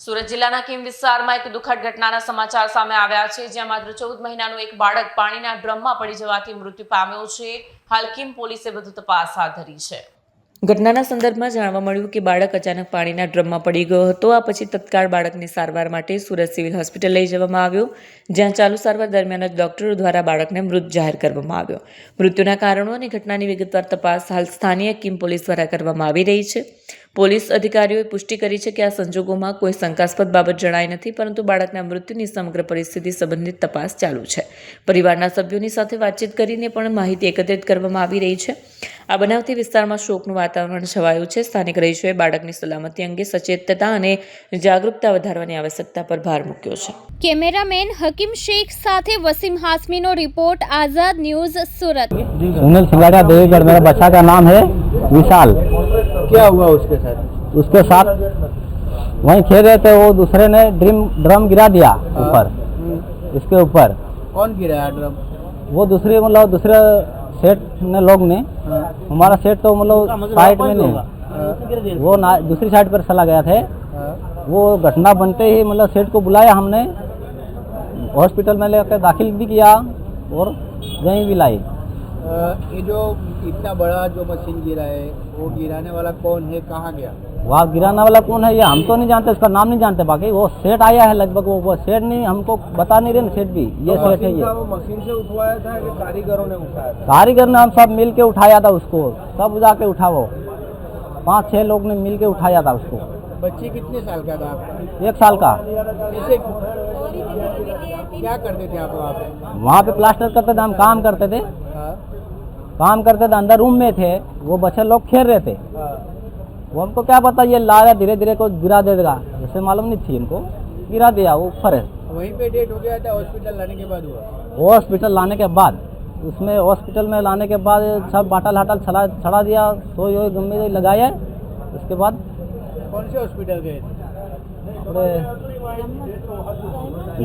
સુરત જિલ્લાના કિમ વિસ્તારમાં એક દુઃખદ ઘટનાના સમાચાર સામે આવ્યા છે, જ્યાં માત્ર ચૌદ મહિનાનું એક બાળક પાણીના ડ્રમમાં પડી જવાથી મૃત્યુ પામ્યો છે. હાલ કિમ પોલીસે વધુ તપાસ હાથ ધરી છે. ઘટનાના સંદર્ભમાં જાણવા મળ્યું કે બાળક અચાનક પાણીના ડ્રમમાં પડી ગયો હતો. આ પછી તત્કાળ બાળકની સારવાર માટે સુરત સિવિલ હોસ્પિટલ લઈ જવામાં આવ્યો, જ્યાં ચાલુ સારવાર દરમિયાન જ ડોક્ટરો દ્વારા બાળકને મૃત જાહેર કરવામાં આવ્યો. મૃત્યુના કારણો અને ઘટનાની વિગતવાર તપાસ હાલ સ્થાનીય કિમ પોલીસ દ્વારા કરવામાં આવી રહી છે. પોલીસ અધિકારીઓએ પુષ્ટિ કરી છે કે આ સંજોગોમાં કોઈ શંકાસ્પદ બાબત જણાઈ નથી પરંતુ બાળકના મૃત્યુની સમગ્ર પરિસ્થિતિ સંબંધિત તપાસ ચાલુ છે પરિવારના સભ્યોની સાથે વાતચીત કરીને પણ માહિતી એકત્રિત કરવામાં આવી રહી છે આ બનાવથી વિસ્તારમાં શોકનું વાતાવરણ છવાયું છે સ્થાનિક રહીશોએ બાળકની સલામતી અંગે સચેતતા અને જાગૃતતા વધારવાની આવશ્યકતા પર ભાર મૂક્યો છે કેમેરામેન હકીમ શેખ સાથે વસીમ હાસમીનો રિપોર્ટ આઝાદ ન્યૂઝ સુરત सुनील सिंगाड़ा देवीगढ़ मेरा बच्चा का नाम है विशाल क्या हुआ उसके साथ? उसके साथ वहीं खेल रहे थे वो दूसरे ने ड्रीम ड्रम गिरा दिया ऊपर। इसके ऊपर। कौन गिराया ड्रम? वो दूसरे मतलब दूसरे सेट ने लोग ने। हमारा सेट तो मतलब साइड में नहीं। वो ना दूसरी साइड पर चला गया थे। वो घटना बनते ही मतलब सेट को बुलाया हमने। हॉस्पिटल में लेकर दाखिल भी किया और यहीं भी लाई। ये जो इतना बड़ा जो मशीन गिरा है वो गिराने वाला कौन है कहाँ गया? वहाँ गिराने वाला कौन है ये हम तो नहीं जानते उसका नाम नहीं जानते बाकी वो सेट आया है लगभग वो, वो सेट नहीं हमको बता नहीं रहे ना सेट भी ये तो सेट है ये। वो मशीन से उठवाया था कि कारीगरों ने उठाया था? कारीगर ने हम सब मिल के उठाया था उसको सब जाके उठा वो। पाँच छह लोग ने मिल के उठाया था उसको। बच्ची कितने साल का था एक साल का। क्या करते थे आप वहाँ पे प्लास्टर करते थे हम काम करते थे। काम करते थे अंदर रूम में थे वो बच्चे लोग खेल रहे थे। हाँ। वो हमको क्या पता ये लाया धीरे धीरे को गिरा दे देगा। जैसे मालूम नहीं थी इनको गिरा दिया वो है। वहीं पे डेट हो गया था हॉस्पिटल लाने के बाद हुआ। हॉस्पिटल लाने के बाद उसमें हॉस्पिटल में लाने के बाद सब बाटल हाटल छड़ा छड़ा दिया सोई वोई गम्मे लगाया उसके बाद कौन से हॉस्पिटल गए थे?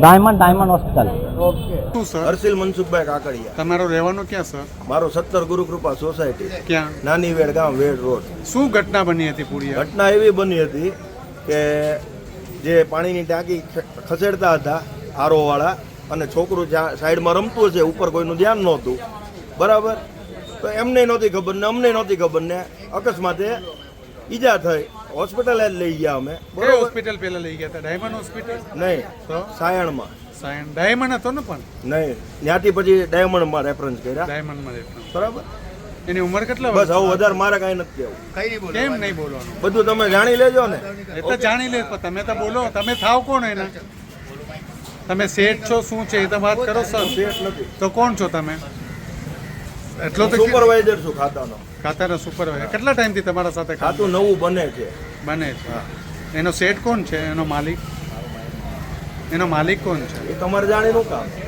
Diamond diamond hospital. Sir? Harshil Mansukhbhai Kakadiya. તમારો રહેવાનો ક્યાં સર? મારો સત્તર ગુરુકૃપા સોસાયટી. ક્યાં? નાની વેડ ગામ વેડ રોડ. શું ઘટના બની હતી પૂરી ઘટના એવી બની હતી કે જે પાણીની ટાંકી ખસેડતા હતા આરોવાળા અને છોકરું સાઈડમાં રમતું છે ઉપર કોઈનું ધ્યાન નહોતું. બરાબર? તો એમને નહોતી ખબર ને અમને નહોતી ખબર ને અકસ્માતે ઈજા થઈ. હોસ્પિટલે જ લઈ ગયા અમે. કઈ બરોબર? હોસ્પિટલ પેલા લઈ ગયા હતા? ડાયમંડ હોસ્પિટલ નહીં તો? સાયણમાં. સાયણ. ડાયમંડ હતો ને પણ? નહીં ત્યાંથી પછી ડાયમંડમાં રેફરન્સ કર્યા. ડાયમંડમાં રેફરન્સ બરાબર? એની ઉંમર કેટલા બસ હવે વધારે મારે કાંઈ નથી કહેવું. કેમ નહીં બોલવાનું? બધું તમે જાણી લેજો ને. એ તો જાણી લે પણ તમે તો બોલો. તમે થાવ કોણ એના? તમે શેઠ છો શું છે? એ તો વાત કરો સર. શેઠ નથી. તો કોણ છો તમે? એટલો તો સુપરવાઇઝર છું ખાતાનો. ખાતાનો સુપરવાઇઝર. કેટલા ટાઈમથી તમારા સાથે ખાતું? નવું બને છે. બને છે એનો સેટ કોણ છે? એનો માલિક? એનો માલિક કોણ છે? એ તમારે જાણીનું કામ.